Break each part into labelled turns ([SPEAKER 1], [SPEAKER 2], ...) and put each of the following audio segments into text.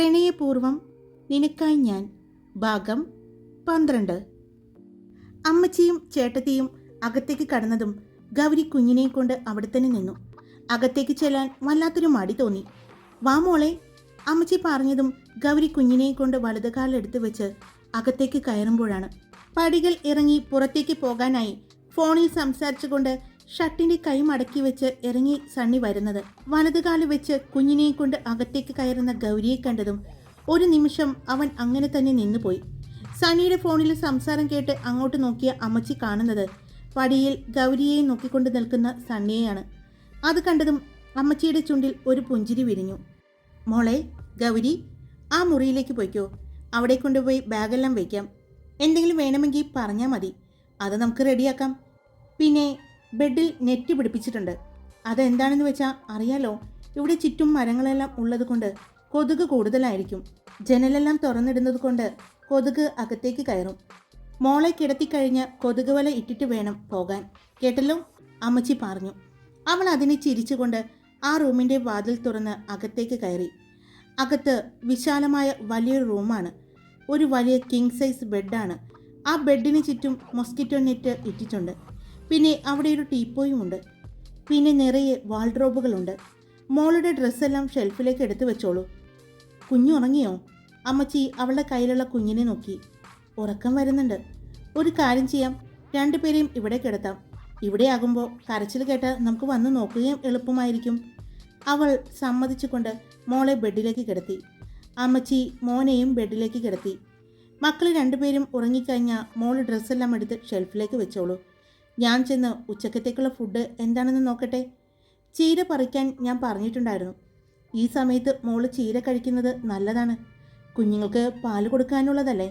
[SPEAKER 1] പ്രണയപൂർവം നിനക്കായി ഞാൻ ഭാഗം പന്ത്രണ്ട്. അമ്മച്ചിയും ചേട്ടത്തിയും അകത്തേക്ക് കടന്നതും ഗൗരി കുഞ്ഞിനെ കൊണ്ട് അവിടെ തന്നെ നിന്നു. അകത്തേക്ക് ചെല്ലാൻ വല്ലാത്തൊരു മടി തോന്നി. വാ മോളെ അമ്മച്ചി പറഞ്ഞതും ഗൗരി കുഞ്ഞിനെ കൊണ്ട് വലതുകാലെടുത്ത് വെച്ച് അകത്തേക്ക് കയറുമ്പോഴാണ്. പടികൾ ഇറങ്ങി പുറത്തേക്ക് പോകാനായി ഫോണിൽ സംസാരിച്ചുകൊണ്ട് ഷട്ടിന്റെ കൈ മടക്കി വെച്ച് ഇറങ്ങി സണ്ണി വരുന്നത്. വലതുകാൽ വെച്ച് കുഞ്ഞിനെയും കൊണ്ട് അകത്തേക്ക് കയറുന്ന ഗൗരിയെ കണ്ടതും ഒരു നിമിഷം അവൻ അങ്ങനെ തന്നെ നിന്നുപോയി. സണ്ണിയുടെ ഫോണിൽ സംസാരം കേട്ട് അങ്ങോട്ട് നോക്കിയ അമ്മച്ചി കാണുന്നത് പടിയിൽ ഗൗരിയെ നോക്കിക്കൊണ്ട് നിൽക്കുന്ന സണ്ണിയെയാണ്. അത് കണ്ടതും അമ്മച്ചിയുടെ ചുണ്ടിൽ ഒരു പുഞ്ചിരി വിരിഞ്ഞു. മോളെ ഗൗരി ആ മുറിയിലേക്ക് പോയിക്കോ. അവിടെ കൊണ്ടുപോയി ബാഗെല്ലാം വയ്ക്കാം എന്തെങ്കിലും വേണമെങ്കിൽ പറഞ്ഞാൽ മതി. അത് നമുക്ക് റെഡിയാക്കാം. പിന്നെ ബെഡിൽ നെറ്റ് പിടിപ്പിച്ചിട്ടുണ്ട്. അതെന്താണെന്ന് വെച്ചാൽ അറിയാലോ ഇവിടെ ചുറ്റും മരങ്ങളെല്ലാം ഉള്ളത് കൊണ്ട് കൊതുക് കൂടുതലായിരിക്കും. ജനലെല്ലാം തുറന്നിടുന്നത് കൊണ്ട് കൊതുക് അകത്തേക്ക് കയറും. മോളെ കിടത്തി കിടത്തിക്കഴിഞ്ഞ് കൊതുക് വല ഇട്ടിട്ട് വേണം പോകാൻ. കേട്ടല്ലോ? അമ്മച്ചി പറഞ്ഞു. അവൾ അതിനെ ചിരിച്ചുകൊണ്ട് ആ റൂമിന്റെ വാതിൽ തുറന്ന് അകത്തേക്ക് കയറി. അകത്ത് വിശാലമായ വലിയൊരു റൂമാണ്. ഒരു വലിയ കിങ് സൈസ് ബെഡാണ് ആ ബെഡിന് ചുറ്റും മൊസ്കിറ്റോ നെറ്റ് ഇട്ടിട്ടുണ്ട്. പിന്നെ അവിടെ ഒരു ടീപ്പോയും ഉണ്ട്. പിന്നെ നിറയെ വാൾഡ്രോബുകളുണ്ട്. മോളുടെ ഡ്രസ്സെല്ലാം ഷെൽഫിലേക്ക് എടുത്തു വെച്ചോളൂ. കുഞ്ഞു ഉറങ്ങിയോ? അമ്മച്ചി അവളുടെ കയ്യിലുള്ള കുഞ്ഞിനെ നോക്കി. ഉറക്കം വരുന്നുണ്ട്. ഒരു കാര്യം ചെയ്യാം. രണ്ടുപേരെയും ഇവിടെ കിടത്താം. ഇവിടെ ആകുമ്പോൾ കരച്ചിൽ കേട്ട് നമുക്ക് വന്ന് നോക്കുകയും എളുപ്പമായിരിക്കും. അവൾ സമ്മതിച്ചുകൊണ്ട് മോളെ ബെഡിലേക്ക് കിടത്തി. അമ്മച്ചി മോനെയും ബെഡിലേക്ക് കിടത്തി. മക്കൾ രണ്ടുപേരും ഉറങ്ങിക്കഴിഞ്ഞാൽ മോൾ ഡ്രസ്സെല്ലാം എടുത്ത് ഷെൽഫിലേക്ക് വെച്ചോളൂ. ഞാൻ ചെന്ന് ഉച്ചക്കത്തേക്കുള്ള ഫുഡ് എന്താണെന്ന് നോക്കട്ടെ? ചീര പറിക്കാൻ ഞാൻ പറഞ്ഞിട്ടുണ്ടായിരുന്നു. ഈ സമയത്ത് മോൾ ചീര കഴിക്കുന്നത് നല്ലതാണ്. കുഞ്ഞുങ്ങൾക്ക് പാൽ കൊടുക്കാനുള്ളതല്ലേ?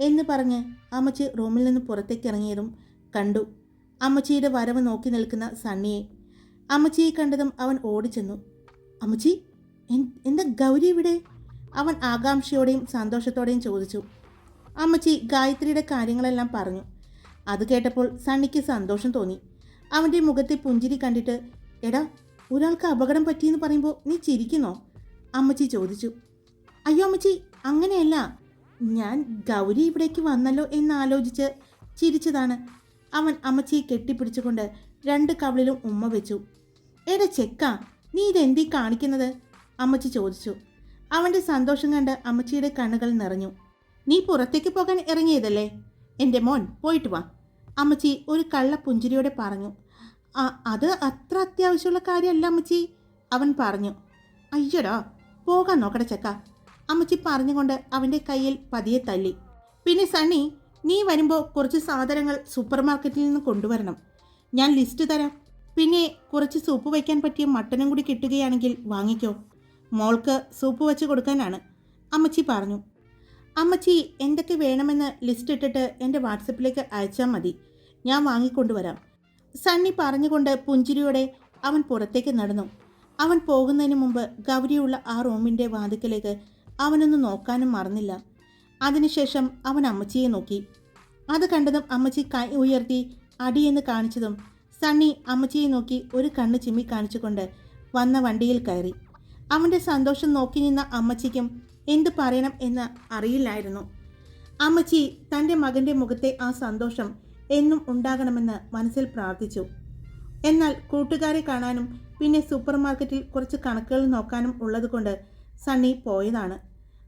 [SPEAKER 1] എന്ന് പറഞ്ഞ് അമ്മച്ചി റൂമിൽ നിന്ന് പുറത്തേക്ക് ഇറങ്ങിയതും കണ്ടു. അമ്മച്ചിയുടെ വരവ് നോക്കി നിൽക്കുന്ന സണ്ണിയെ. അമ്മച്ചിയെ കണ്ടതും അവൻ ഓടിച്ചെന്നു. അമ്മച്ചി എന്താ ഗൗരി ഇവിടെ? അവൻ ആകാംക്ഷയോടെയും സന്തോഷത്തോടെയും ചോദിച്ചു. അമ്മച്ചി ഗായത്രിയുടെ കാര്യങ്ങളെല്ലാം പറഞ്ഞു. അത് കേട്ടപ്പോൾ സണ്ണിക്ക് സന്തോഷം തോന്നി. അവന്റെ മുഖത്തെ പുഞ്ചിരി കണ്ടിട്ട് എടാ ഒരാൾക്ക് അപകടം പറ്റിയെന്ന് പറയുമ്പോൾ നീ ചിരിക്കുന്നോ? അമ്മച്ചി ചോദിച്ചു. അയ്യോ അമ്മച്ചി അങ്ങനെയല്ല. ഞാൻ ഗൗരി ഇവിടേക്ക് വന്നല്ലോ എന്നാലോചിച്ച് ചിരിച്ചതാണ്. അവൻ അമ്മച്ചിയെ കെട്ടിപ്പിടിച്ചുകൊണ്ട് രണ്ട് കവളിലും ഉമ്മ വെച്ചു. എടാ ചെക്ക നീ ഇതെന്തീ കാണിക്കുന്നത്? അമ്മച്ചി ചോദിച്ചു. അവന്റെ സന്തോഷം കണ്ട് അമ്മച്ചിയുടെ കണ്ണുകൾ നിറഞ്ഞു. നീ പുറത്തേക്ക് പോകാൻ ഇറങ്ങിയതല്ലേ? എന്റെ മോൻ പോയിട്ട് വാ. അമ്മച്ചി ഒരു കള്ളപ്പുഞ്ചിരിയോടെ പറഞ്ഞു. "ആ, അത് അത്ര അത്യാവശ്യമുള്ള കാര്യമല്ല അമ്മച്ചി അവൻ പറഞ്ഞു. അയ്യടാ പോകാൻ നോക്കട ചക്ക അമ്മച്ചി പറഞ്ഞുകൊണ്ട് അവന്റെ കയ്യിൽ പതിയെ തല്ലി പിന്നെ സണ്ണി നീ വരുമ്പോൾ കുറച്ച് സാധനങ്ങൾ സൂപ്പർ മാർക്കറ്റിൽ നിന്ന് കൊണ്ടുവരണം. ഞാൻ ലിസ്റ്റ് തരാം. പിന്നെ കുറച്ച് സൂപ്പ് വയ്ക്കാൻ പറ്റിയ മട്ടനും കൂടി കിട്ടുകയാണെങ്കിൽ വാങ്ങിക്കോ. മോൾക്ക് സൂപ്പ് വെച്ച് കൊടുക്കാനാണ് അമ്മച്ചി പറഞ്ഞു. അമ്മച്ചി എന്തൊക്കെ വേണമെന്ന് ലിസ്റ്റ് ഇട്ടിട്ട് എന്റെ വാട്സപ്പിലേക്ക് അയച്ചാൽ മതി. ഞാൻ വാങ്ങിക്കൊണ്ടുവരാം. സണ്ണി പറഞ്ഞുകൊണ്ട് പുഞ്ചിരിയോടെ അവൻ പുറത്തേക്ക് നടന്നു. അവൻ പോകുന്നതിന് മുമ്പ് ഗൗരിയുള്ള ആ റൂമിന്റെ വാതിക്കലേക്ക് അവനൊന്ന് നോക്കാനും മറന്നില്ല. അതിനുശേഷം അവൻ അമ്മച്ചിയെ നോക്കി. അത് കണ്ടതും അമ്മച്ചി കൈ ഉയർത്തി അടിയെന്ന് കാണിച്ചതും സണ്ണി അമ്മച്ചിയെ നോക്കി ഒരു കണ്ണ് ചിമ്മി കാണിച്ചുകൊണ്ട് വന്ന വണ്ടിയിൽ കയറി. അവന്റെ സന്തോഷം നോക്കി നിന്ന അമ്മച്ചിക്കും എന്തു പറയണം എന്ന് അറിയില്ലായിരുന്നു. അമ്മച്ചി തന്റെ മകന്റെ മുഖത്തെ ആ സന്തോഷം എന്നും ഉണ്ടാകണമെന്ന് മനസ്സിൽ പ്രാർത്ഥിച്ചു. എന്നാൽ കൂട്ടുകാരെ കാണാനും പിന്നെ സൂപ്പർ മാർക്കറ്റിൽ കുറച്ച് കണക്കുകൾ നോക്കാനും ഉള്ളതുകൊണ്ട് സണ്ണി പോയതാണ്.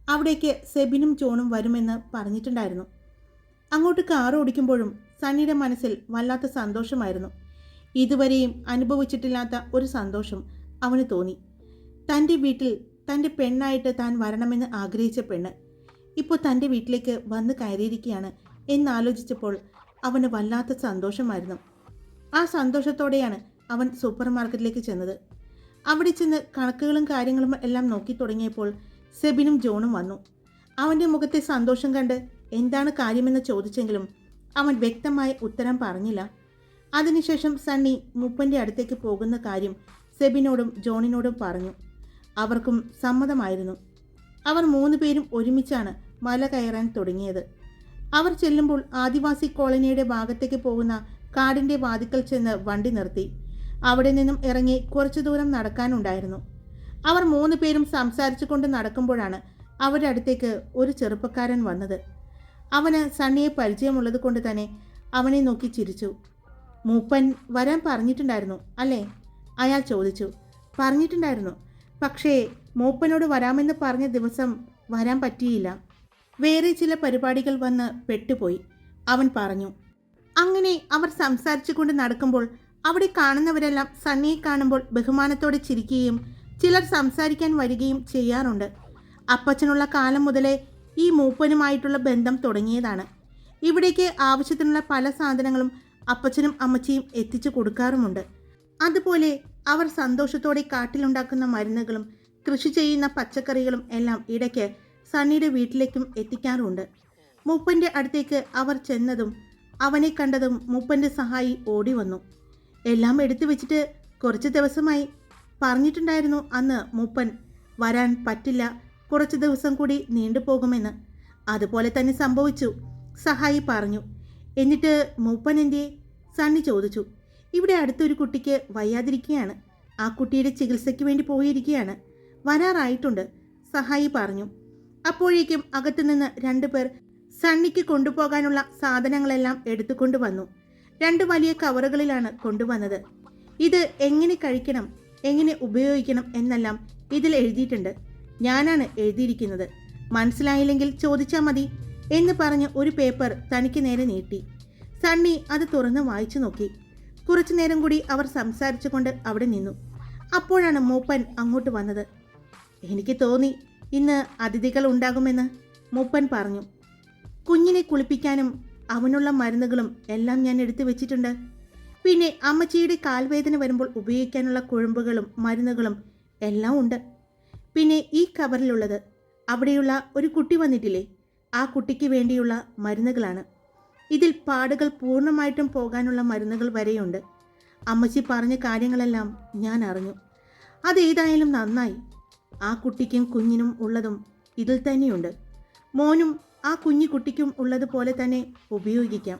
[SPEAKER 1] അവിടേക്ക് സെബിനും ജോണും വരുമെന്ന് പറഞ്ഞിട്ടുണ്ടായിരുന്നു. അങ്ങോട്ട് കാർ ഓടിക്കുമ്പോഴും സണ്ണിയുടെ മനസ്സിൽ വല്ലാത്ത സന്തോഷമായിരുന്നു. ഇതുവരെയും അനുഭവിച്ചിട്ടില്ലാത്ത ഒരു സന്തോഷം അവന് തോന്നി. തന്റെ വീട്ടിൽ തന്റെ പെണ്ണായിട്ട് താൻ വരണമെന്ന് ആഗ്രഹിച്ച പെണ്ണ് ഇപ്പോൾ തന്റെ വീട്ടിലേക്ക് വന്ന് കയറിയിരിക്കുകയാണ് എന്നാലോചിച്ചപ്പോൾ അവന് വല്ലാത്ത സന്തോഷമായിരുന്നു. ആ സന്തോഷത്തോടെയാണ് അവൻ സൂപ്പർ മാർക്കറ്റിലേക്ക് ചെന്നത്. അവിടെ ചെന്ന് കണക്കുകളും കാര്യങ്ങളും എല്ലാം നോക്കി തുടങ്ങിയപ്പോൾ സെബിനും ജോണും വന്നു. അവന്റെ മുഖത്തെ സന്തോഷം കണ്ട് എന്താണ് കാര്യമെന്ന് ചോദിച്ചെങ്കിലും അവൻ വ്യക്തമായ ഉത്തരം പറഞ്ഞില്ല. അതിനുശേഷം സണ്ണി മുപ്പന്റെ അടുത്തേക്ക് പോകുന്ന കാര്യം സെബിനോടും ജോണിനോടും പറഞ്ഞു. അവർക്കും സമ്മതമായിരുന്നു. അവർ മൂന്ന് പേരും ഒരുമിച്ചാണ് മല കയറാൻ തുടങ്ങിയത്. അവർ ചെല്ലുമ്പോൾ ആദിവാസി കോളനിയുടെ ഭാഗത്തേക്ക് പോകുന്ന കാടിന്റെ വാതിക്കൽ ചെന്ന് വണ്ടി നിർത്തി. അവിടെ നിന്നും ഇറങ്ങി കുറച്ചു ദൂരം നടക്കാനുണ്ടായിരുന്നു. അവർ മൂന്ന് പേരും സംസാരിച്ചു കൊണ്ട് നടക്കുമ്പോഴാണ് അവരുടെ അടുത്തേക്ക് ഒരു ചെറുപ്പക്കാരൻ വന്നത്. അവന് സണ്ണിയെ പരിചയമുള്ളത് കൊണ്ട് തന്നെ അവനെ നോക്കി ചിരിച്ചു. മൂപ്പൻ വരാൻ പറഞ്ഞിട്ടുണ്ടായിരുന്നു അല്ലേ? അയാൾ ചോദിച്ചു. പറഞ്ഞിട്ടുണ്ടായിരുന്നു. പക്ഷേ മൂപ്പനോട് വരാമെന്ന് പറഞ്ഞ ദിവസം വരാൻ പറ്റിയില്ല. വേറെ ചില പരിപാടികൾ വന്ന് പെട്ടുപോയി. അവൻ പറഞ്ഞു അങ്ങനെ അവർ സംസാരിച്ചു കൊണ്ട് നടക്കുമ്പോൾ അവിടെ കാണുന്നവരെല്ലാം സണ്ണിയെ കാണുമ്പോൾ ബഹുമാനത്തോടെ ചിരിക്കുകയും ചിലർ സംസാരിക്കാൻ വരികയും ചെയ്യാറുണ്ട്. അപ്പച്ചനുള്ള കാലം മുതലേ ഈ മൂപ്പനുമായിട്ടുള്ള ബന്ധം തുടങ്ങിയതാണ്. ഇവിടേക്ക് ആവശ്യത്തിനുള്ള പല സാധനങ്ങളും അപ്പച്ചനും അമ്മച്ചിയും എത്തിച്ചു കൊടുക്കാറുമുണ്ട്. അതുപോലെ അവർ സന്തോഷത്തോടെ കാട്ടിലുണ്ടാക്കുന്ന മരുന്നുകളും കൃഷി ചെയ്യുന്ന പച്ചക്കറികളും എല്ലാം ഇടയ്ക്ക് സണ്ണിയുടെ വീട്ടിലേക്കും എത്തിക്കാറുണ്ട്. മൂപ്പന്റെ അടുത്തേക്ക് അവർ ചെന്നതും അവനെ കണ്ടതും മൂപ്പന്റെ സഹായി ഓടി വന്നു. എല്ലാം എടുത്തു വെച്ചിട്ട് കുറച്ച് ദിവസമായി പറഞ്ഞിട്ടുണ്ടായിരുന്നു അന്ന് മൂപ്പൻ വരാൻ പറ്റില്ല കുറച്ച് ദിവസം കൂടി നീണ്ടുപോകുമെന്ന് അതുപോലെ തന്നെ സംഭവിച്ചു സഹായി പറഞ്ഞു. എന്നിട്ട് മൂപ്പൻ എന്റെ സണ്ണി ചോദിച്ചു. ഇവിടെ അടുത്തൊരു കുട്ടിക്ക് വയ്യാതിരിക്കുകയാണ്. ആ കുട്ടിയുടെ ചികിത്സയ്ക്ക് വേണ്ടി പോയിരിക്കുകയാണ്. വരാറായിട്ടുണ്ട് സഹായി പറഞ്ഞു. അപ്പോഴേക്കും അകത്തുനിന്ന് രണ്ടുപേർ സണ്ണിക്ക് കൊണ്ടുപോകാനുള്ള സാധനങ്ങളെല്ലാം എടുത്തുകൊണ്ട് വന്നു. രണ്ട് വലിയ കവറുകളിലാണ് കൊണ്ടുവന്നത്. ഇത് എങ്ങനെ കഴിക്കണം എങ്ങനെ ഉപയോഗിക്കണം എന്നെല്ലാം ഇതിൽ എഴുതിയിട്ടുണ്ട്. ഞാനാണ് എഴുതിയിരിക്കുന്നത്. മനസ്സിലായില്ലെങ്കിൽ ചോദിച്ചാൽ മതി എന്ന് പറഞ്ഞ് ഒരു പേപ്പർ തനിക്ക് നേരെ നീട്ടി. സണ്ണി അത് തുറന്ന് വായിച്ചു നോക്കി. കുറച്ചു നേരം കൂടി അവർ സംസാരിച്ചുകൊണ്ട് അവിടെ നിന്നു. അപ്പോഴാണ് മൂപ്പൻ അങ്ങോട്ട് വന്നത്. എനിക്ക് തോന്നി ഇന്ന് അതിഥികൾ ഉണ്ടാകുമെന്ന് മൂപ്പൻ പറഞ്ഞു. കുഞ്ഞിനെ കുളിപ്പിക്കാനും അവനുള്ള മരുന്നുകളും എല്ലാം ഞാൻ എടുത്തു വെച്ചിട്ടുണ്ട്. പിന്നെ അമ്മച്ചിയുടെ കാൽവേദന വരുമ്പോൾ ഉപയോഗിക്കാനുള്ള കുഴമ്പുകളും മരുന്നുകളും എല്ലാം ഉണ്ട്. പിന്നെ ഈ കവറിലുള്ളത് അവിടെയുള്ള ഒരു കുട്ടി വന്നിട്ടില്ലേ? ആ കുട്ടിക്ക് വേണ്ടിയുള്ള മരുന്നുകളാണ്. ഇതിൽ പാടുകൾ പൂർണമായിട്ടും പോകാനുള്ള മരുന്നുകൾ വരെയുണ്ട്. അമ്മച്ചി പറഞ്ഞ കാര്യങ്ങളെല്ലാം ഞാൻ അറിഞ്ഞു. അതേതായാലും നന്നായി. ആ കുട്ടിക്കും കുഞ്ഞിനും ഉള്ളതും ഇതിൽ തന്നെയുണ്ട്. മോനും ആ കുഞ്ഞു കുട്ടിക്കും ഉള്ളതുപോലെ തന്നെ ഉപയോഗിക്കാം.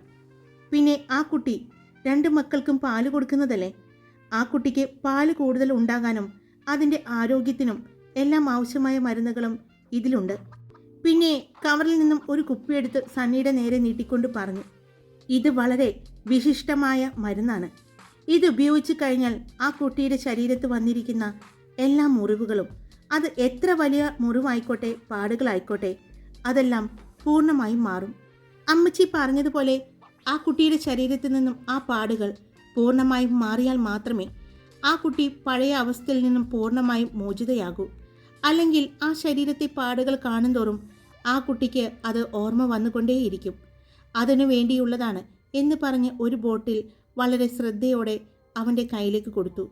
[SPEAKER 1] പിന്നെ ആ കുട്ടി രണ്ട് മക്കൾക്കും പാൽ കൊടുക്കുന്നതല്ലേ? ആ കുട്ടിക്ക് പാൽ കൂടുതൽ ഉണ്ടാകാനും അതിന്റെ ആരോഗ്യത്തിനും എല്ലാം ആവശ്യമായ മരുന്നുകളും ഇതിലുണ്ട്. പിന്നെ കവറിൽ നിന്നും ഒരു കുപ്പിയെടുത്ത് സണ്ണിയുടെ നേരെ നീട്ടിക്കൊണ്ട് പറഞ്ഞു ഇത് വളരെ വിശിഷ്ടമായ മരുന്നാണ്. ഇത് ഉപയോഗിച്ചു കഴിഞ്ഞാൽ ആ കുട്ടിയുടെ ശരീരത്ത് വന്നിരിക്കുന്ന എല്ലാ മുറിവുകളും അത് എത്ര വലിയ മുറിവായിക്കോട്ടെ പാടുകളായിക്കോട്ടെ അതെല്ലാം പൂർണമായും മാറും. അമ്മച്ചി പറഞ്ഞതുപോലെ ആ കുട്ടിയുടെ ശരീരത്തിൽ നിന്നും ആ പാടുകൾ പൂർണമായും മാറിയാൽ മാത്രമേ ആ കുട്ടി പഴയ അവസ്ഥയിൽ നിന്നും പൂർണമായും മോചിതയാകൂ. അല്ലെങ്കിൽ ആ ശരീരത്തെ പാടുകൾ കാണുന്തോറും ആ കുട്ടിക്ക് അത് ഓർമ്മ വന്നുകൊണ്ടേയിരിക്കും. അതിനു വേണ്ടിയുള്ളതാണ് എന്ന് പറഞ്ഞ് ഒരു ബോട്ടിൽ വളരെ ശ്രദ്ധയോടെ അവന്റെ കയ്യിലേക്ക് കൊടുത്തു.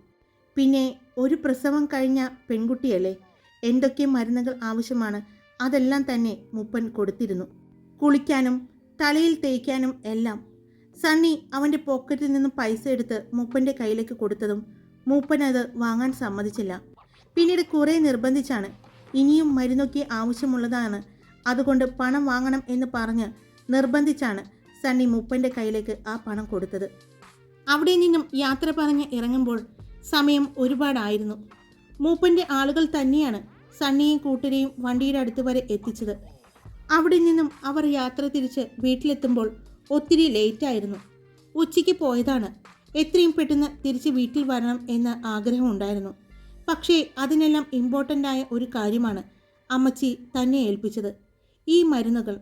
[SPEAKER 1] പിന്നെ ഒരു പ്രസവം കഴിഞ്ഞ പെൺകുട്ടിയല്ലേ? എന്തൊക്കെ മരുന്നുകൾ ആവശ്യമാണ് അതെല്ലാം തന്നെ മുപ്പൻ കൊടുത്തിരുന്നു. കുളിക്കാനും തലയിൽ തേക്കാനും എല്ലാം. സണ്ണി അവന്റെ പോക്കറ്റിൽ നിന്നും പൈസ എടുത്ത് മൂപ്പന്റെ കയ്യിലേക്ക് കൊടുത്തതും മൂപ്പൻ അത് വാങ്ങാൻ സമ്മതിച്ചില്ല. പിന്നീട് കുറേ നിർബന്ധിച്ചാണ് ഇനിയും മരുന്നൊക്കെ ആവശ്യമുള്ളതാണ് അതുകൊണ്ട് പണം വാങ്ങണം എന്ന് പറഞ്ഞ് നിർബന്ധിച്ചാണ് സണ്ണി മൂപ്പന്റെ കയ്യിലേക്ക് ആ പണം കൊടുത്തത്. അവിടെ നിന്നും യാത്ര പറഞ്ഞ് ഇറങ്ങുമ്പോൾ സമയം ഒരുപാടായിരുന്നു. മൂപ്പന്റെ ആളുകൾ തന്നെയാണ് സണ്ണിയും കൂട്ടരെയും വണ്ടിയുടെ അടുത്ത് വരെ എത്തിച്ചത്. അവിടെ നിന്നും അവർ യാത്ര തിരിച്ച് വീട്ടിലെത്തുമ്പോൾ ഒത്തിരി ലേറ്റായിരുന്നു ഉച്ചയ്ക്ക് പോയതാണ്. എത്രയും പെട്ടെന്ന് തിരിച്ച് വീട്ടിൽ വരണം എന്ന ആഗ്രഹമുണ്ടായിരുന്നു പക്ഷേ അതിനെല്ലാം ഇമ്പോർട്ടന്റ് ആയ ഒരു കാര്യമാണ് അമ്മച്ചി തന്നെ ഏൽപ്പിച്ചത്. ഈ മരുന്നുകൾ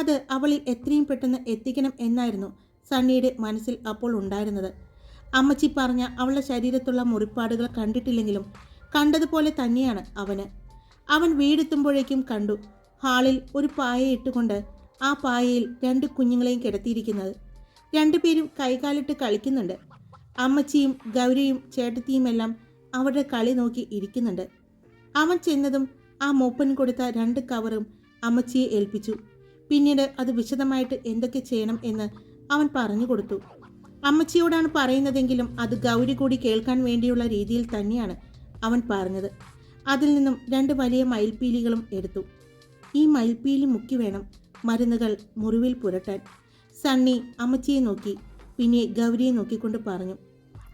[SPEAKER 1] അത് അവളിൽ എത്രയും പെട്ടെന്ന് എത്തിക്കണം എന്നായിരുന്നു സണ്ണിയുടെ മനസ്സിൽ അപ്പോൾ ഉണ്ടായിരുന്നത്. അമ്മച്ചി പറഞ്ഞ അവളുടെ ശരീരത്തുള്ള മുറിപ്പാടുകൾ കണ്ടിട്ടില്ലെങ്കിലും കണ്ടതുപോലെ തന്നെയാണ് അവന്. അവൻ വീടെത്തുമ്പോഴേക്കും കണ്ടു ഹാളിൽ ഒരു പായ ഇട്ടുകൊണ്ട് ആ പായയിൽ രണ്ട് കുഞ്ഞുങ്ങളെയും കിടത്തിയിരിക്കുന്നത്. രണ്ടുപേരും കൈകാലിട്ട് കളിക്കുന്നുണ്ട്. അമ്മച്ചിയും ഗൗരിയും ചേട്ടത്തിയുമെല്ലാം അവരുടെ കളി നോക്കി ഇരിക്കുന്നുണ്ട്. അവൻ ചെന്നതും ആ മൂപ്പൻ കൊടുത്ത രണ്ട് കവറും അമ്മച്ചിയെ ഏൽപ്പിച്ചു. പിന്നീട് അത് വിശദമായിട്ട് എന്തൊക്കെ ചെയ്യണം എന്ന് അവൻ പറഞ്ഞു കൊടുത്തു. അമ്മച്ചിയോടാണ് പറയുന്നതെങ്കിലും അത് ഗൗരി കൂടി കേൾക്കാൻ വേണ്ടിയുള്ള രീതിയിൽ തന്നെയാണ് അവൻ പറഞ്ഞത്. അതിൽ നിന്നും രണ്ട് വലിയ മയിൽപ്പീലികളും എടുത്തു. ഈ മയിൽപ്പീലി മുക്കി വേണം മരുന്നുകൾ മുറിവിൽ പുരട്ടാൻ. സണ്ണി അമ്മച്ചിയെ നോക്കി പിന്നെ ഗൗരിയെ നോക്കിക്കൊണ്ട് പറഞ്ഞു.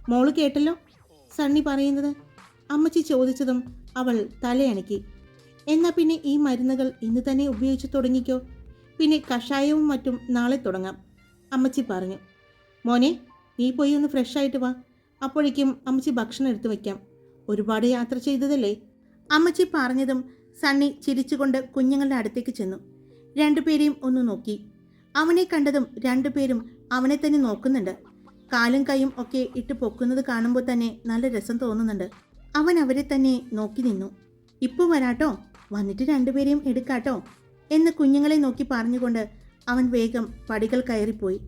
[SPEAKER 1] മോൾ കേട്ടല്ലോ? സണ്ണി പറയുന്നത്. അമ്മച്ചി ചോദിച്ചതും അവൾ തലയണക്കി. എന്നാൽ പിന്നെ ഈ മരുന്നുകൾ ഇന്ന് തന്നെ ഉപയോഗിച്ച് തുടങ്ങിക്കോ? പിന്നെ കഷായവും മറ്റും നാളെ തുടങ്ങാം. അമ്മച്ചി പറഞ്ഞു. മോനെ നീ പോയി ഒന്ന് ഫ്രഷ് ആയിട്ട് വാ. അപ്പോഴേക്കും അമ്മച്ചി ഭക്ഷണം എടുത്തു വയ്ക്കാം. ഒരുപാട് യാത്ര ചെയ്തതല്ലേ? അമ്മച്ചി പറഞ്ഞതും സണ്ണി ചിരിച്ചുകൊണ്ട് കുഞ്ഞുങ്ങളുടെ അടുത്തേക്ക് ചെന്നു. രണ്ടുപേരെയും ഒന്ന് നോക്കി. അവനെ കണ്ടതും രണ്ടുപേരും അവനെ തന്നെ നോക്കുന്നുണ്ട്. കാലും കൈയും ഒക്കെ ഇട്ട് പൊക്കുന്നത് കാണുമ്പോൾ തന്നെ നല്ല രസം തോന്നുന്നുണ്ട്. അവൻ അവരെ തന്നെ നോക്കി നിന്നു. ഇപ്പോൾ വരാട്ടോ. വന്നിട്ട് രണ്ടുപേരെയും എടുക്കാട്ടോ. എന്ന് കുഞ്ഞുങ്ങളെ നോക്കി പറഞ്ഞുകൊണ്ട് അവൻ വേഗം പടികൾ കയറിപ്പോയി.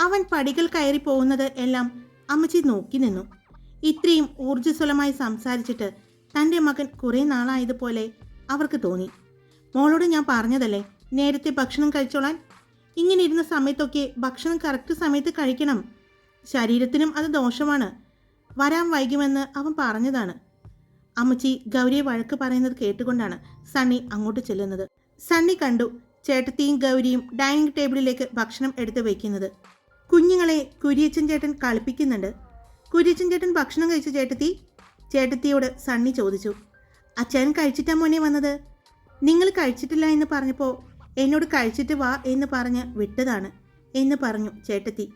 [SPEAKER 1] അവൻ പടികൾ കയറി പോകുന്നത് എല്ലാം അമ്മച്ചി നോക്കി നിന്നു. ഇത്രയും ഊർജസ്വലമായി സംസാരിച്ചിട്ട് തന്റെ മകൻ കുറേ നാളായതുപോലെ അവർക്ക് തോന്നി. മോളോട് ഞാൻ പറഞ്ഞതല്ലേ നേരത്തെ ഭക്ഷണം കഴിച്ചോളാൻ? ഇങ്ങനെ ഇരുന്ന സമയത്തൊക്കെ ഭക്ഷണം കറക്റ്റ് സമയത്ത് കഴിക്കണം. ശരീരത്തിനും അത് ദോഷമാണ്. വരാൻ വൈകുമെന്ന് അവൻ പറഞ്ഞതാണ്. അമ്മച്ചി ഗൗരിയെ വഴക്ക് പറയുന്നത് കേട്ടുകൊണ്ടാണ് സണ്ണി അങ്ങോട്ട് ചെല്ലുന്നത്. സണ്ണി കണ്ടു ചേട്ടത്തിയും ഗൗരിയും ഡൈനിങ് ടേബിളിലേക്ക് ഭക്ഷണം എടുത്തു വയ്ക്കുന്നത്. കുഞ്ഞുങ്ങളെ കുരിയച്ചൻ ചേട്ടൻ കളിപ്പിക്കുന്നുണ്ട്. കുര്യച്ചൻ ചേട്ടൻ ഭക്ഷണം കഴിച്ചു ചേട്ടത്തി ചേട്ടത്തിയോട് സണ്ണി ചോദിച്ചു. അച്ഛൻ കഴിച്ചിട്ടാ മോനെ വന്നത്? നിങ്ങൾ കഴിച്ചിട്ടില്ല എന്ന് പറഞ്ഞപ്പോൾ എന്നോട് കഴിച്ചിട്ട് വാ എന്ന് പറഞ്ഞ് വിട്ടതാണ് എന്ന് പറഞ്ഞു ചേട്ടത്തി.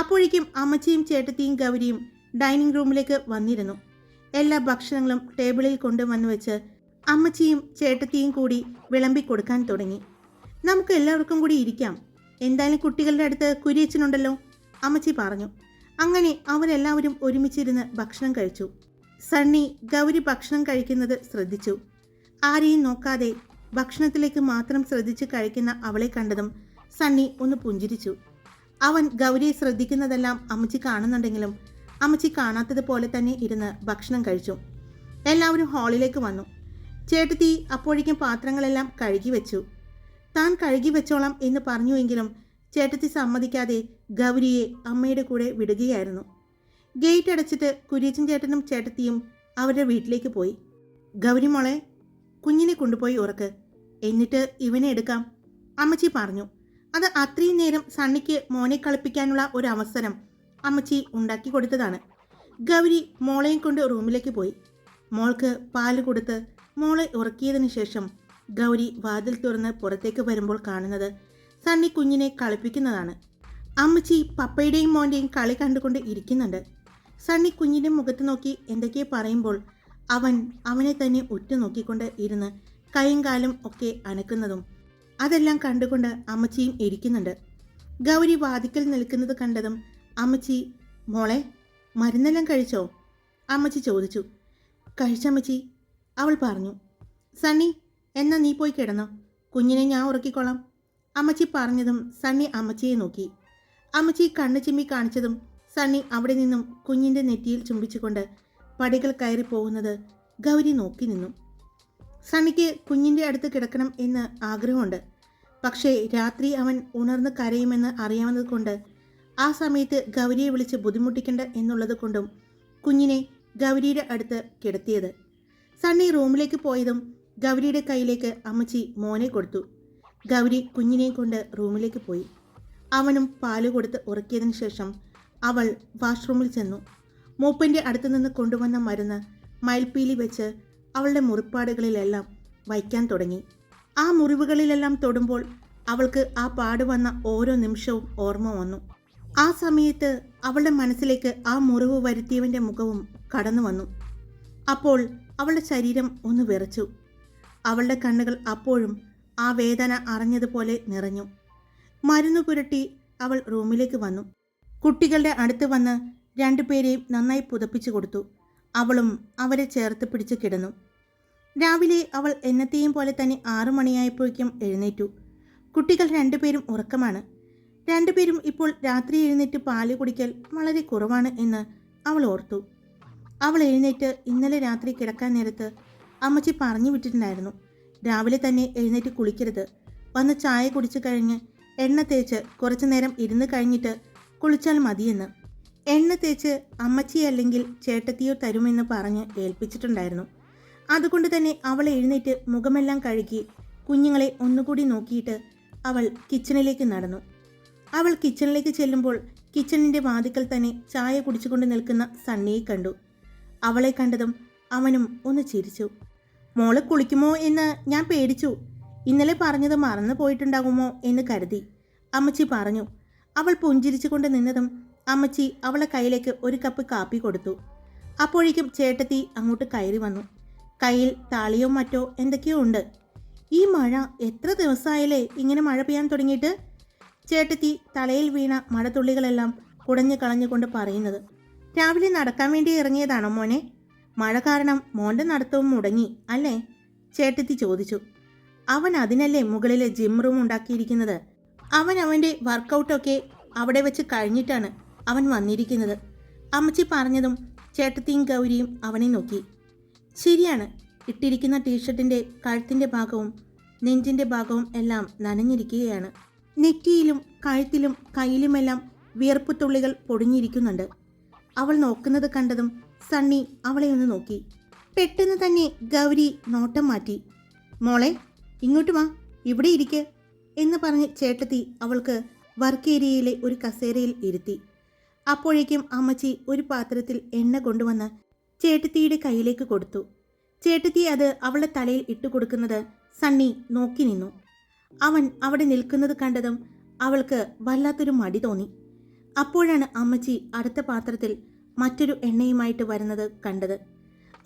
[SPEAKER 1] അപ്പോഴേക്കും അമ്മച്ചിയും ചേട്ടത്തിയും ഗൗരിയും ഡൈനിങ് റൂമിലേക്ക് വന്നിരുന്നു. എല്ലാ ഭക്ഷണങ്ങളും ടേബിളിൽ കൊണ്ടുവന്ന് വെച്ച് അമ്മച്ചിയും ചേട്ടത്തിയും കൂടി വിളമ്പി കൊടുക്കാൻ തുടങ്ങി. നമുക്ക് എല്ലാവർക്കും കൂടി ഇരിക്കാം. എന്തായാലും കുട്ടികളുടെ അടുത്ത് കുരിയച്ചനുണ്ടല്ലോ അമ്മച്ചി പറഞ്ഞു. അങ്ങനെ അവരെല്ലാവരും ഒരുമിച്ചിരുന്ന് ഭക്ഷണം കഴിച്ചു. സണ്ണി ഗൗരി ഭക്ഷണം കഴിക്കുന്നത് ശ്രദ്ധിച്ചു. ആരെയും നോക്കാതെ ഭക്ഷണത്തിലേക്ക് മാത്രം ശ്രദ്ധിച്ച് കഴിക്കുന്ന അവളെ കണ്ടതും സണ്ണി ഒന്ന് പുഞ്ചിരിച്ചു. അവൻ ഗൗരിയെ ശ്രദ്ധിക്കുന്നതെല്ലാം അമ്മച്ചി കാണുന്നുണ്ടെങ്കിലും അമ്മച്ചി കാണാത്തതുപോലെ തന്നെ ഇരുന്ന് ഭക്ഷണം കഴിച്ചു. എല്ലാവരും ഹാളിലേക്ക് വന്നു. ചേട്ടത്തി അപ്പോഴേക്കും പാത്രങ്ങളെല്ലാം കഴുകി വെച്ചു. താൻ കഴുകി വെച്ചോളാം എന്ന് പറഞ്ഞുവെങ്കിലും ചേട്ടത്തി സമ്മതിക്കാതെ ഗൗരിയെ അമ്മയുടെ കൂടെ വിടുകയായിരുന്നു. ഗേറ്റ് അടച്ചിട്ട് കുര്യച്ചൻ ചേട്ടനും ചേട്ടത്തിയും അവരുടെ വീട്ടിലേക്ക് പോയി. ഗൗരി മോളെ കുഞ്ഞിനെ കൊണ്ടുപോയി ഉറക്ക്. എന്നിട്ട് ഇവനെ എടുക്കാം. അമ്മച്ചി പറഞ്ഞു. അത് അത്രയും നേരം സണ്ണിക്ക് മോനെ കളിപ്പിക്കാനുള്ള ഒരു അവസരം അമ്മച്ചി ഉണ്ടാക്കി കൊടുത്തതാണ്. ഗൗരി മോളെയും കൊണ്ട് റൂമിലേക്ക് പോയി. മോൾക്ക് പാൽ കൊടുത്ത് മോളെ ഉറക്കിയതിനു ശേഷം ഗൗരി വാതിൽ തുറന്ന് പുറത്തേക്ക് വരുമ്പോൾ കാണുന്നത് സണ്ണി കുഞ്ഞിനെ കളിപ്പിക്കുന്നതാണ്. അമ്മച്ചി പപ്പയുടെയും മോന്റെയും കളി കണ്ടുകൊണ്ട് ഇരിക്കുന്നുണ്ട്. സണ്ണി കുഞ്ഞിന്റെ മുഖത്ത് നോക്കി എന്തൊക്കെയോ പറയുമ്പോൾ അവൻ അവനെ തന്നെ ഉറ്റുനോക്കിക്കൊണ്ട് ഇരുന്ന് കൈയും കാലും ഒക്കെ അനക്കുന്നതും അതെല്ലാം കണ്ടുകൊണ്ട് അമ്മച്ചിയും ഇരിക്കുന്നുണ്ട്. ഗൗരി വാതിക്കൽ നിൽക്കുന്നത് കണ്ടതും അമ്മച്ചി മോളെ മരുന്നെല്ലാം കഴിച്ചോ? അമ്മച്ചി ചോദിച്ചു. കഴിച്ചമ്മച്ചി അവൾ പറഞ്ഞു. സണ്ണി എന്നാ നീ പോയി കിടന്നോ? കുഞ്ഞിനെ ഞാൻ ഉറക്കിക്കോളാം. അമ്മച്ചി പറഞ്ഞതും സണ്ണി അമ്മച്ചിയെ നോക്കി. അമ്മച്ചി കണ്ണു ചിമ്മി കാണിച്ചതും സണ്ണി അവിടെ നിന്നും കുഞ്ഞിന്റെ നെറ്റിയിൽ ചുംബിച്ചുകൊണ്ട് പടികൾ കയറി പോകുന്നത് ഗൗരി നോക്കി നിന്നു. സണ്ണിക്ക് കുഞ്ഞിന്റെ അടുത്ത് കിടക്കണം എന്ന് ആഗ്രഹമുണ്ട്. പക്ഷേ രാത്രി അവൻ ഉണർന്ന് കരയുമെന്ന് അറിയാവുന്നത് കൊണ്ട് ആ സമയത്ത് ഗൗരിയെ വിളിച്ച് ബുദ്ധിമുട്ടിക്കേണ്ട എന്നുള്ളത് കൊണ്ടും കുഞ്ഞിനെ ഗൗരിയുടെ അടുത്ത് കിടത്തിയത്. സണ്ണി റൂമിലേക്ക് പോയതും ഗൗരിയുടെ കയ്യിലേക്ക് അമ്മച്ചി മോനെ കൊടുത്തു. ഗൗരി കുഞ്ഞിനെ കൊണ്ട് റൂമിലേക്ക് പോയി. അവനും പാൽ കൊടുത്ത് ഉറക്കിയതിന് ശേഷം അവൾ വാഷ്റൂമിൽ ചെന്നു. മൂപ്പന്റെ അടുത്ത് നിന്ന് കൊണ്ടുവന്ന മരുന്ന് മയിൽപ്പീലി വെച്ച് അവളുടെ മുറിപ്പാടുകളിലെല്ലാം വയ്ക്കാൻ തുടങ്ങി. ആ മുറിവുകളിലെല്ലാം തൊടുമ്പോൾ അവൾക്ക് ആ പാട് വന്ന ഓരോ നിമിഷവും ഓർമ്മ വന്നു. ആ സമയത്ത് അവളുടെ മനസ്സിലേക്ക് ആ മുറിവ് വരുത്തിയവന്റെ മുഖവും കടന്നു വന്നു. അപ്പോൾ അവളുടെ ശരീരം ഒന്ന് വിറച്ചു. അവളുടെ കണ്ണുകൾ അപ്പോഴും ആ വേദന അറിഞ്ഞതുപോലെ നിറഞ്ഞു. മരുന്ന് പുരട്ടി അവൾ റൂമിലേക്ക് വന്നു. കുട്ടികളുടെ അടുത്ത് വന്ന് രണ്ടുപേരെയും നന്നായി പുതപ്പിച്ചു കൊടുത്തു. അവളും അവരെ ചേർത്ത് പിടിച്ച് കിടന്നു. രാവിലെ അവൾ എന്നത്തെയും പോലെ തന്നെ ആറു മണിയായപ്പോഴേക്കും എഴുന്നേറ്റു. കുട്ടികൾ രണ്ടുപേരും ഉറക്കമാണ്. രണ്ടുപേരും ഇപ്പോൾ രാത്രി എഴുന്നേറ്റ് പാൽ കുടിക്കൽ വളരെ കുറവാണ് എന്ന് അവൾ ഓർത്തു. അവൾ എഴുന്നേറ്റ് ഇന്നലെ രാത്രി കിടക്കാൻ നേരത്ത് അമ്മച്ചി പറഞ്ഞു വിട്ടിട്ടുണ്ടായിരുന്നു. രാവിലെ തന്നെ എഴുന്നേറ്റ് കുളിക്കരുത്. വന്ന് ചായ കുടിച്ചു കഴിഞ്ഞ് എണ്ണ തേച്ച് കുറച്ചു നേരം ഇരുന്ന് കഴിഞ്ഞിട്ട് കുളിച്ചാൽ മതിയെന്ന്. എണ്ണ തേച്ച് അമ്മച്ചി അല്ലെങ്കിൽ ചേട്ടത്തിയോ തരുമെന്ന് പറഞ്ഞ് ഏൽപ്പിച്ചിട്ടുണ്ടായിരുന്നു. അതുകൊണ്ട് തന്നെ അവൾ എഴുന്നേറ്റ് മുഖമെല്ലാം കഴുകി കുഞ്ഞുങ്ങളെ ഒന്നുകൂടി നോക്കിയിട്ട് അവൾ കിച്ചണിലേക്ക് നടന്നു. അവൾ കിച്ചണിലേക്ക് ചെല്ലുമ്പോൾ കിച്ചണിന്റെ വാതിക്കൽ തന്നെ ചായ കുടിച്ചുകൊണ്ട് നിൽക്കുന്ന സണ്ണിയെ കണ്ടു. അവളെ കണ്ടതും അവനും ഒന്ന് ചിരിച്ചു. മോളെ കുളിക്കുമോ എന്ന് ഞാൻ പേടിച്ചു. ഇന്നലെ പറഞ്ഞത് മറന്നു പോയിട്ടുണ്ടാകുമോ എന്ന് കരുതി. അമ്മച്ചി പറഞ്ഞു അവൾ പുഞ്ചിരിച്ചുകൊണ്ട് നിന്നതും അമ്മച്ചി അവളെ കയ്യിലേക്ക് ഒരു കപ്പ് കാപ്പി കൊടുത്തു. അപ്പോഴേക്കും ചേട്ടത്തി അങ്ങോട്ട് കയറി വന്നു. കയ്യിൽ താളിയോ മറ്റോ എന്തൊക്കെയോ ഉണ്ട്. ഈ മഴ എത്ര ദിവസമായല്ലേ ഇങ്ങനെ മഴ പെയ്യാൻ തുടങ്ങിയിട്ട്? ചേട്ടത്തി തലയിൽ വീണ മഴത്തുള്ളികളെല്ലാം കുടഞ്ഞു കളഞ്ഞുകൊണ്ട് പറയുന്നത് രാവിലെ നടക്കാൻ വേണ്ടി ഇറങ്ങിയതാണോ മോനെ? മഴ കാരണം മോന്റെ നടത്തവും മുടങ്ങി അല്ലേ? ചേട്ടത്തി ചോദിച്ചു. അവൻ അതിനല്ലേ മുകളിലെ ജിം റൂം ഉണ്ടാക്കിയിരിക്കുന്നത്? അവൻ അവന്റെ വർക്കൗട്ടൊക്കെ അവിടെ വെച്ച് കഴിഞ്ഞിട്ടാണ് അവൻ വന്നിരിക്കുന്നത്. അമ്മച്ചി പറഞ്ഞതും ചേട്ടത്തിയും ഗൗരിയും അവനെ നോക്കി. ശരിയാണ് ഇട്ടിരിക്കുന്ന ടീഷർട്ടിന്റെ കഴുത്തിന്റെ ഭാഗവും നെഞ്ചിന്റെ ഭാഗവും എല്ലാം നനഞ്ഞിരിക്കുകയാണ്. നെറ്റിയിലും കഴുത്തിലും കയ്യിലുമെല്ലാം വിയർപ്പ് തുള്ളികൾ പൊടിഞ്ഞിരിക്കുന്നുണ്ട്. അവൾ നോക്കുന്നത് കണ്ടതും സണ്ണി അവളെ ഒന്ന് നോക്കി. പെട്ടെന്ന് തന്നെ ഗൗരി നോട്ടം മാറ്റി. മോളെ ഇങ്ങോട്ട് വാ ഇവിടെ ഇരിക്ക് എന്ന് പറഞ്ഞ് ചേട്ടത്തി അവൾക്ക് വർക്ക് ഏരിയയിലെ ഒരു കസേരയിൽ ഇരുത്തി. അപ്പോഴേക്കും അമ്മച്ചി ഒരു പാത്രത്തിൽ എണ്ണ കൊണ്ടുവന്ന് ചേട്ടത്തിയുടെ കയ്യിലേക്ക് കൊടുത്തു. ചേട്ടത്തി അത് അവളുടെ തലയിൽ ഇട്ടു കൊടുക്കുന്നത് സണ്ണി നോക്കി നിന്നു. അവൻ അവിടെ നിൽക്കുന്നത് കണ്ടതും അവൾക്ക് വല്ലാത്തൊരു മടി തോന്നി. അപ്പോഴാണ് അമ്മച്ചി അടുത്ത പാത്രത്തിൽ മറ്റൊരു എണ്ണയുമായിട്ട് വരുന്നത് കണ്ടത്.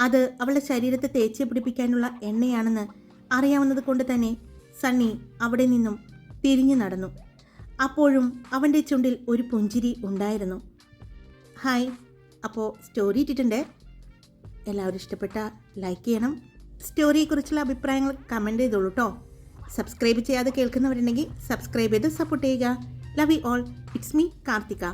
[SPEAKER 1] അത് അവളുടെ ശരീരത്തെ തേച്ച് പിടിപ്പിക്കാനുള്ള എണ്ണയാണെന്ന് അറിയാവുന്നത് കൊണ്ട് തന്നെ സണ്ണി അവിടെ നിന്നും തിരിഞ്ഞു നടന്നു. അപ്പോഴും അവന്റെ ചുണ്ടിൽ ഒരു പുഞ്ചിരി ഉണ്ടായിരുന്നു. ഹായ് അപ്പോൾ സ്റ്റോറി ഇട്ടിട്ടുണ്ട്. എല്ലാവരും ഇഷ്ടപ്പെട്ട ലൈക്ക് ചെയ്യണം. സ്റ്റോറിയെക്കുറിച്ചുള്ള അഭിപ്രായങ്ങൾ കമന്റ് ചെയ്തോളൂ കേട്ടോ സബ്സ്ക്രൈബ് ചെയ്യാതെ കേൾക്കുന്നവരുണ്ടെങ്കിൽ സബ്സ്ക്രൈബ് ചെയ്ത് സപ്പോർട്ട് ചെയ്യുക. Love you all it's me Karthika.